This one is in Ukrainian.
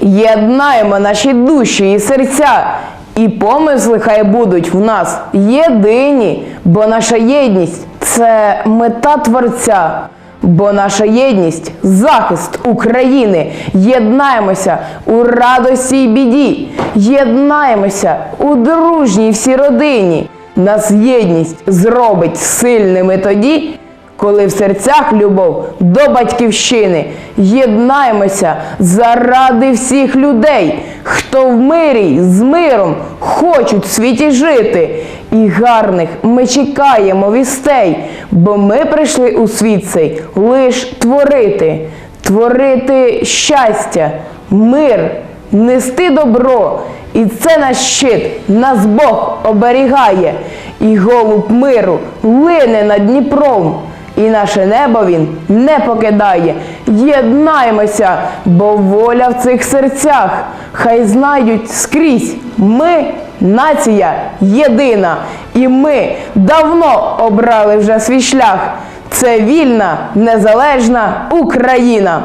Єднаємо наші душі і серця, і помисли хай будуть в нас єдині, бо наша єдність це мета Творця. Бо наша єдність захист України. Єднаємося у радості й біді. Єднаємося у дружній всій родині. Нас єдність зробить сильними тоді, коли в серцях любов до батьківщини. Єднаємося заради всіх людей, хто в мирі з миром хочуть в світі жити. І гарних ми чекаємо вістей, бо ми прийшли у світ цей лиш творити, творити щастя, мир, нести добро. І це наш щит, нас Бог оберігає, і голуб миру лине над Дніпром. І наше небо він не покидає. Єднаймося, бо воля в цих серцях. Хай знають скрізь. Ми нація єдина. І ми давно обрали вже свій шлях. Це вільна, незалежна Україна.